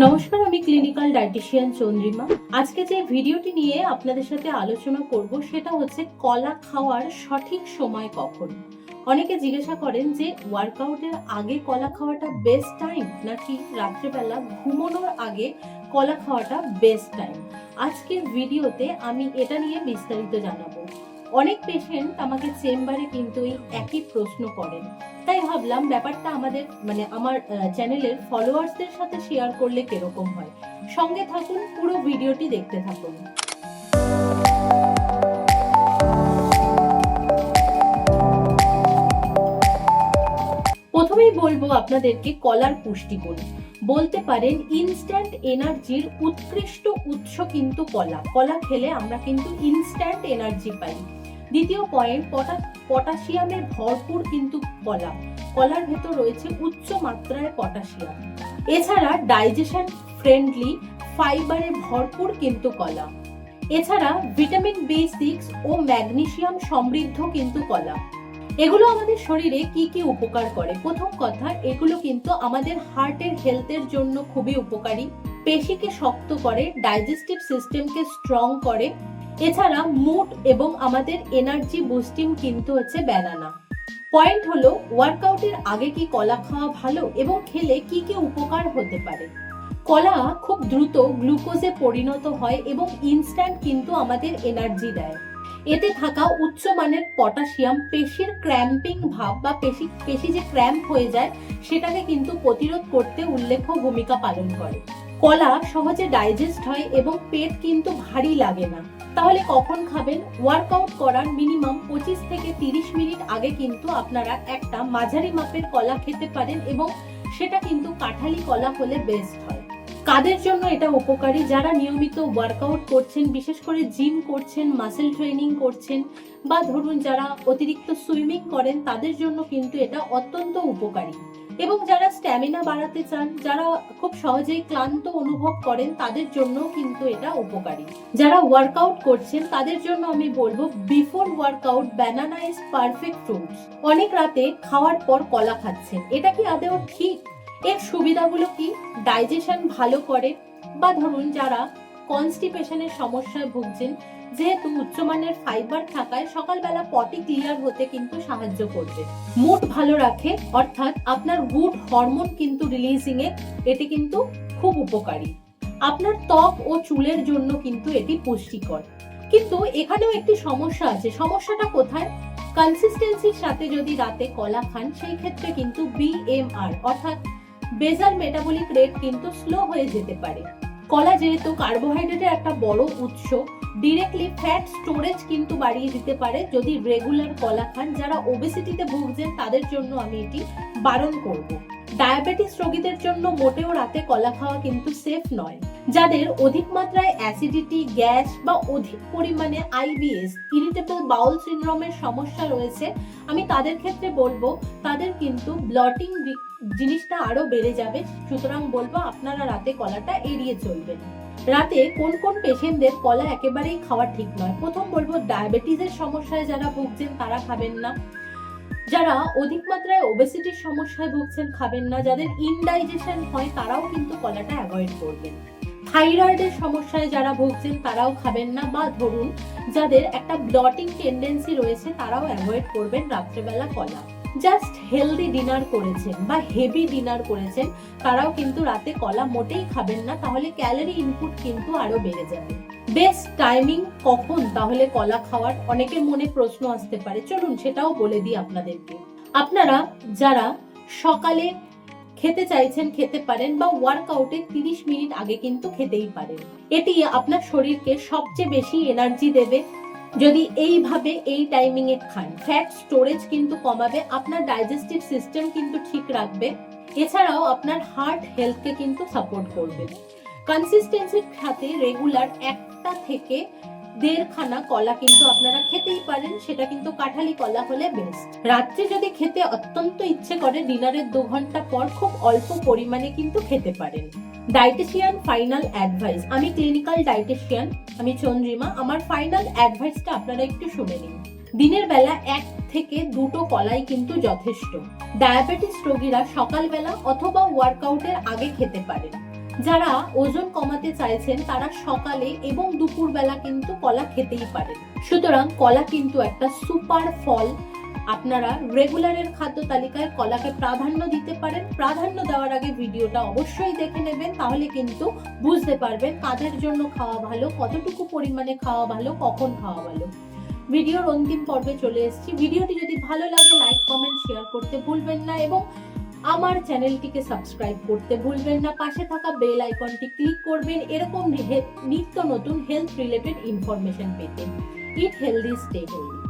নমস্কার, আমি clinical dietician Chandrima. আজকে যে ভিডিওটি নিয়ে আপনাদের সাথে আলোচনা করব, সেটা হচ্ছে কলা খাওয়ার সঠিক সময় কখন? অনেকে জিজ্ঞাসা করেন যে ওয়ার্কআউটের আগে কলা খাওয়াটা বেস্ট টাইম নাকি রাত্রেবেলা ঘুমানোর আগে কলা খাওয়াটা বেস্ট টাইম আজকের ভিডিওতে আমি এটা নিয়ে বিস্তারিত জানাব। অনেক পেশেন্ট আমাকে চেম্বারে কিন্তু এই একই প্রশ্ন করেন। তাই ভাবলাম ব্যাপারটা আমাদের মানে আমার চ্যানেলের ফলোয়ার্সদের সাথে শেয়ার করলে কীরকম হয়। সঙ্গে থাকুন, পুরো ভিডিওটি দেখতে থাকুন। প্রথমেই বলব আপনাদেরকে কলার পুষ্টিগুণ বলতে পারেন ইনস্ট্যান্ট এনার্জির উৎকৃষ্ট উৎস কিন্তু কলা। কলা খেলে আমরা কিন্তু ইনস্ট্যান্ট এনার্জি পাই। দ্বিতীয় পয়েন্ট পটাশিয়ামে ভরপুর কিন্তু কলা। কলার ভেতর রয়েছে উচ্চ মাত্রায় পটাশিয়াম। এছাড়া ডাইজেশন ফ্রেন্ডলি ফাইবারে ভরপুর কিন্তু কলা। এছাড়া ভিটামিন বি সিক্স ও ম্যাগনেসিয়াম সমৃদ্ধ কিন্তু কলা। এগুলো আমাদের শরীরে কি কি উপকার করে? প্রথম কথা, এগুলো কিন্তু আমাদের হার্টের হেলথের জন্য খুবই উপকারী। পেশিকে শক্ত করে ডাইজেস্টিভ সিস্টেমকে স্ট্রং করে এছাড়া মুড এবং আমাদের এনার্জি বুস্টিং কিন্তু হচ্ছে ব্যানানা পয়েন্ট হলো ওয়ার্কআউটের আগে কি কলা খাওয়া ভালো এবং খেলে কি কি উপকার হতে পারে? কলা খুব দ্রুত গ্লুকোজে পরিণত হয় এবং ইনস্ট্যান্ট কিন্তু আমাদের এনার্জি দেয়। এতে থাকা উচ্চমানের পটাশিয়াম পেশির ক্র্যাম্পিং ভাব বা পেশি পেশি যে ক্র্যাম্প হয়ে যায়, সেটাকে কিন্তু প্রতিরোধ করতে উল্লেখ্য ভূমিকা পালন করে। কলা সহজে ডাইজেস্ট হয় এবং পেট কিন্তু ভারী লাগে না। তাহলে কখন খাবেন? ওয়ার্কআউট করার মিনিমাম পঁচিশ থেকে তিরিশ মিনিট আগে কিন্তু আপনারা একটা মাঝারি মাপের কলা খেতে পারেন এবং সেটা কিন্তু কাঁঠালি কলা হলে বেস্ট হয়। কাদের জন্য এটা উপকারী? যারা নিয়মিত ওয়ার্কআউট করছেন, বিশেষ করে জিম করছেন মাসেল ট্রেনিং করছেন, বা ধরুন যারা অতিরিক্ত সুইমিং করেন, তাদের জন্য কিন্তু এটা অত্যন্ত উপকারী। এবং যারা স্ট্যামিনা বাড়াতে চান, যারা খুব সহজেই ক্লান্ত অনুভব করেন, তাদের জন্য কিন্তু এটা উপকারী। যারা ওয়ার্কআউট করছেন, তাদের জন্য আমি বলব before workout banana is perfect fruits অনেক রাতে খাওয়ার পর কলা খাচ্ছেন। এটা কি আদেও ঠিক? এর সুবিধাগুলো কি? ডাইজেশন ভালো করে? বা ধরুন যারা কনস্টিপেশনের সমস্যায় ভুগছেন যেহেতু উচ্চমানের ফাইবার থাকায় সকালবেলা পটি ক্লিয়ার হতে কিন্তু সাহায্য করবে। মুড ভালো রাখে, অর্থাৎ আপনার গুড হরমোন কিন্তু রিলিজিং এ এটি কিন্তু খুব উপকারী। আপনার ত্বক ও চুলের জন্য কিন্তু এটি পুষ্টিকর। কিন্তু এখানেও একটি সমস্যা আছে, সমস্যাটা কোথায়? কনসিস্টেন্সির সাথে যদি রাতে কলা খান, সেই ক্ষেত্রে কিন্তু বিএমআর অর্থাৎ বেজার মেটাবলিক রেট কিন্তু স্লো হয়ে যেতে পারে। কলা যেহেতু কার্বোহাইড্রেটের একটা বড় উৎস ডিরেক্টলি ফ্যাট স্টোরেজ কিন্তু বাড়িয়ে দিতে পারে যদি রেগুলার কলা খান। যারা ওবেসিটিতে ভুগছেন, তাদের জন্য আমি এটি বারণ করব। ডায়াবেটিস রোগীদের জন্য মোটেও রাতে কলা খাওয়া কিন্তু সেফ নয়। যাদের অধিক মাত্রায় অ্যাসিডিটি গ্যাস বা অধিক পরিমাণে আইবিএস ইরিটেবল বাউল সিনড্রোমের সমস্যা রয়েছে, আমি তাদের ক্ষেত্রে বলব, তাদের কিন্তু ব্লটিং জিনিসটা আরও বেড়ে যাবে। সুতরাং বলব, আপনারা রাতে কলাটা এড়িয়ে চলবেন। রাতে কোন কোন পেশেন্টদের কলা একেবারেই খাওয়া ঠিক নয়? প্রথম বলব, ডায়াবেটিসের সমস্যায় যারা ভুগছেন তারা খাবেন না। যারা অধিক মাত্রায় ওবেসিটির সমস্যায় ভুগছেন খাবেন না। যাদের ইনডাইজেশন হয় তারাও কিন্তু কলাটা অ্যাভয়েড করবেন। থাইরয়েডের সমস্যায় যারা ভুগছেন তারাও খাবেন না। বা ধরুন, যাদের একটা ব্লটিং টেন্ডেন্সি রয়েছে তারাও অ্যাভয়েড করবেন রাত্রেবেলা কলা জাস্ট হেলদি ডিনার করেছেন বা হেভি ডিনার করেছেন, তারাও কিন্তু রাতে কলা মোটেই খাবেন না, তাহলে ক্যালোরি ইনপুট কিন্তু আরও বেড়ে যাবে। বেস্ট টাইমিং কখন? তাহলে কলা খাওয়ার অনেকের মনে প্রশ্ন আসতে পারে। চলুন সেটাও বলে দিই আপনাদেরকে। আপনারা যারা সকালে খেতে চাইছেন, খেতে পারেন বা ওয়ার্কআউটে তিরিশ মিনিট আগে কিন্তু খেতেই পারেন। এটি আপনার শরীরকে সবচেয়ে বেশি এনার্জি দেবে। যদি এইভাবে এই টাইমিং এ খান ফ্যাট স্টোরেজ কিন্তু কমাবে, আপনার ডাইজেস্টিভ সিস্টেম কিন্তু ঠিক রাখবে, এছাড়াও আপনার হার্ট হেলথকে কিন্তু সাপোর্ট করবে। কনসিস্টেন্সির সাথে রেগুলার একটা থেকে দেড়খানা কলা কিন্তু আপনারা খেতেই পারেন, সেটা কিন্তু কাঁঠালি কলা হলে বেস্ট রাত্রে যদি খেতে অত্যন্ত ইচ্ছে করে ডিনারের দু ঘণ্টা পর খুব অল্প পরিমাণে কিন্তু খেতে পারেন। ডাইটেশিয়ান ফাইনাল অ্যাডভাইস আমি ক্লিনিক্যাল ডাইটেশিয়ান আমি চন্দ্রিমা। আমার ফাইনাল অ্যাডভাইসটা আপনারা একটু শুনে নিন। দিনের বেলা এক থেকে দুটো কলাই কিন্তু যথেষ্ট। ডায়াবেটিস রোগীরা সকালবেলা অথবা ওয়ার্কআউটের আগে খেতে পারেন যারা ওজন কমাতে চাইছেন, তারা সকালে এবং দুপুরবেলা কিন্তু কলা খেতেই পারেন। সুতরাং কলা কিন্তু একটা সুপার ফল। আপনারা রেগুলারের খাদ্য তালিকায় কলাকে প্রাধান্য দিতে পারেন। প্রাধান্য দেওয়ার আগে ভিডিওটা অবশ্যই দেখে নেবেন, তাহলে কিন্তু বুঝতে পারবেন কাদের জন্য খাওয়া ভালো, কতটুকু পরিমাণে খাওয়া ভালো, কখন খাওয়া ভালো। ভিডিওর অন্তিম পর্বে চলে এসেছি। ভিডিওটি যদি ভালো লাগে, লাইক, কমেন্ট, শেয়ার করতে ভুলবেন না এবং আমার চ্যানেলটিকে সাবস্ক্রাইব করতে ভুলবেন না। পাশে থাকা বেল আইকনটি ক্লিক করবেন। এরকম নিত্য নতুন হেলথ রিলেটেড ইনফরমেশন পেতে। ইট হেলদি স্টে হেলদি